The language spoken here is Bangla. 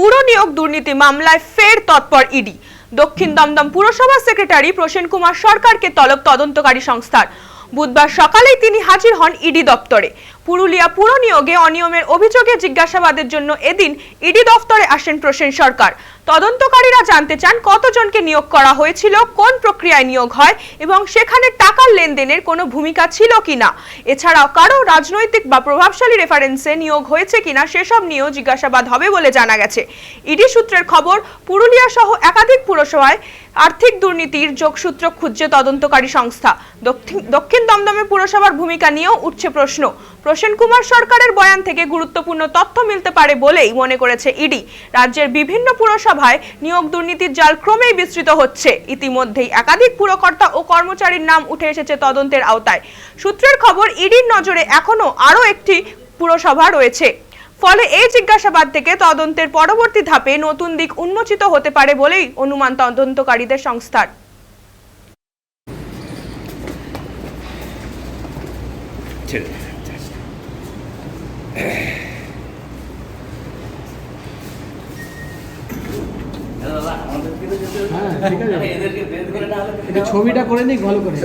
পুর নিয়োগ দুর্নীতি মামলায় ফের তৎপর ইডি। দক্ষিণ দমদম পুরসভা সেক্রেটারি প্রসেন কুমার সরকারকে তলব তদন্তকারী সংস্থার বুধবার সকালেই তিনি হাজির হন ইডি দপ্তরে। পুরুলিয়া পুর নিয়োগে অনিয়মের অভিযোগে জিজ্ঞাসাবাদের জন্য এদিন ইডি দপ্তরে আসেন প্রসেন সরকার। তদন্তকারীরা জানতে চান কতজনকে নিয়োগ করা হয়েছিল, কোন প্রক্রিয়ায় নিয়োগ হয় এবং সেখানে টাকার লেনদেনের কোনো ভূমিকা ছিল কিনা। এছাড়াও কারও রাজনৈতিক বা প্রভাবশালী রেফারেন্সে নিয়োগ হয়েছে কিনা সেসব নিয়েও জিজ্ঞাসাবাদ হবে বলে জানা গেছে। ইডি সূত্রের খবর পুরুলিয়া সহ একাধিক পুরসভায় আর্থিক দুর্নীতির যোগসূত্র খুঁজছে তদন্তকারী সংস্থা। দক্ষিণ- দমদমে পুরসভার ভূমিকা নিয়েও উঠছে প্রশ্ন। প্রসেন কুমার সরকারের বয়ান থেকে গুরুত্বপূর্ণ তথ্য মিলতে পারে বলেই মনে করেছে ইডি। রাজ্যের বিভিন্ন পুরসভায় নিয়োগ দুর্নীতির জাল ক্রমেই বিস্তৃত হচ্ছে। ইতিমধ্যেই একাধিক পুরকর্তা ও কর্মচারীর নাম উঠে এসেছে তদন্তের আওতায়। সূত্রের খবর, ইডির নজরে এখনও আরও একটি পুরসভা রয়েছে। ফলে এই জিজ্ঞাসাবাদ থেকে তদন্তের পরবর্তী ধাপে নতুন দিক উন্মোচিত হতে পারে বলেই অনুমান তদন্তকারীদের সংস্থার। হ্যাঁ ঠিক আছে। এটা ছবিটা করে নিই ভালো করে।